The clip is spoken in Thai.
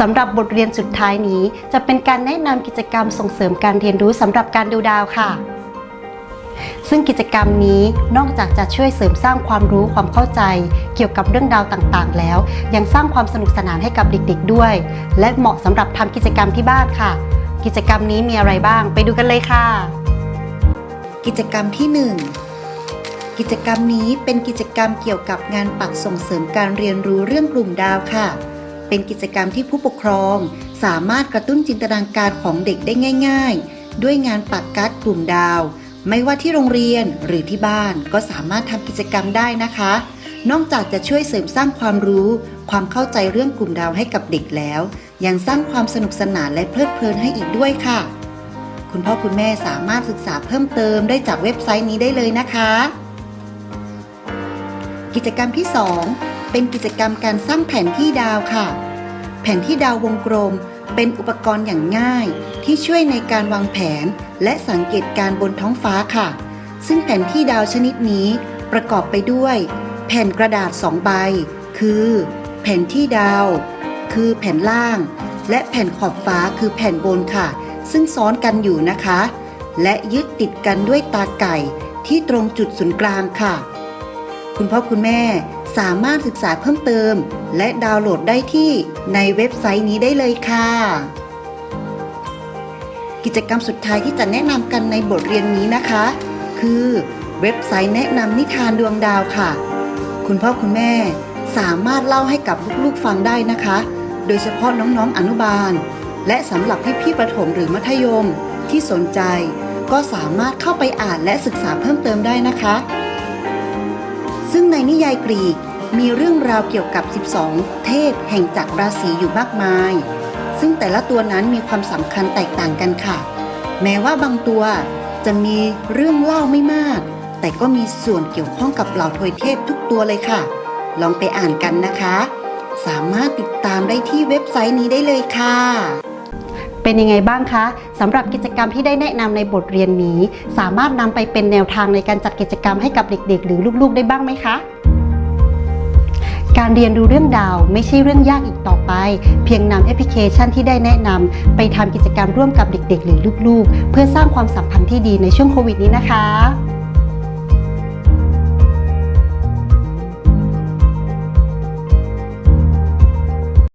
สำหรับบทเรียนสุดท้ายนี้ จะเป็นการแนะนำกิจกรรมส่งเสริมการเรียนรู้สำหรับการดูดาวค่ะ ซึ่งกิจกรรมนี้นอกจากจะช่วยเสริมสร้างความรู้ความเข้าใจ เกี่ยวกับเรื่องดาวต่างๆ แล้ว ยังสร้างความสนุกสนานให้กับเด็กๆด้วย และเหมาะสำหรับทำกิจกรรมที่บ้านค่ะ กิจกรรมนี้มีอะไรบ้าง ไปดูกันเลยค่ะ กิจกรรมที่ 1กิจกรรมนี้เป็นกิจกรรมเกี่ยวกับงานปักส่งเสริมการเรียนรู้เรื่องกลุ่มดาวค่ะ เป็นกิจกรรมที่ผู้ปกครอง สามารถกระตุ้นจินตนาการของเด็กได้ง่าย ๆ ด้วยงานปักการ์ดกลุ่มดาว ไม่ว่าที่โรงเรียนหรือที่บ้านก็สามารถทำกิจกรรมได้นะคะ นอกจากจะช่วยเสริมสร้างความรู้ ความเข้าใจเรื่องกลุ่มดาวให้กับเด็กแล้ว ยังสร้างความสนุกสนานและเพลิดเพลินให้อีกด้วยค่ะ คุณพ่อคุณแม่สามารถศึกษาเพิ่มเติมได้จากเว็บไซต์นี้ได้เลยนะคะ กิจกรรมที่ 2 เป็นกิจกรรมการสร้างแผนที่ดาวค่ะ แผนที่ดาววงกลมเป็นอุปกรณ์อย่างง่าย ที่ช่วยในการวางแผน และสังเกตการบนท้องฟ้าค่ะ ซึ่งแผนที่ดาวชนิดนี้ประกอบไปด้วย แผ่นกระดาษ2ใบ คือ แผนที่ดาว คือแผ่นล่าง และแผ่นขอบฟ้าคือแผ่นบนค่ะ ซึ่งซ้อนกันอยู่นะคะ และยึดติดกันด้วยตาไก่ที่ตรงจุดศูนย์กลางค่ะ คุณพ่อคุณแม่สามารถศึกษาเพิ่มเติม และดาวน์โหลดได้ที่ในเว็บไซต์นี้ได้เลยค่ะ กิจกรรมสุดท้ายที่จะแนะนำกันในบทเรียนนี้นะคะ คือเว็บไซต์แนะนำนิทานดวงดาวค่ะ คุณพ่อคุณแม่สามารถเล่าให้กับลูกๆฟังได้นะคะ โดยเฉพาะน้องๆอนุบาล และสำหรับพี่ๆประถมหรือมัธยมที่สนใจ ก็สามารถเข้าไปอ่านและศึกษาเพิ่มเติมได้นะคะ ซึ่งในนิยายกรีกมีเรื่องราวเกี่ยวกับ 12 เทพแห่งจักรราศีอยู่มากมาย ซึ่งแต่ละตัวนั้นมีความสำคัญแตกต่างกันค่ะ แม้ว่าบางตัวจะมีเรื่องเล่าไม่มาก แต่ก็มีส่วนเกี่ยวข้องกับเหล่าทวยเทพทุกตัวเลยค่ะ ลองไปอ่านกันนะคะ สามารถติดตามได้ที่เว็บไซต์นี้ได้เลยค่ะ เป็นยังไงบ้างคะสำหรับกิจกรรมที่ได้แนะนำในบทเรียนนี้ สามารถนำไปเป็นแนวทางในการจัดกิจกรรมให้กับเด็ก ๆ หรือลูกๆ ได้บ้างไหมคะการเรียนรู้เรื่องดาวไม่ใช่เรื่องยากอีกต่อไป เพียงนำแอปพลิเคชันที่ได้แนะนำไปทำกิจกรรมร่วมกับเด็ก ๆ หรือลูกๆ เพื่อสร้างความสัมพันธ์ที่ดีในช่วงโควิดนี้นะคะ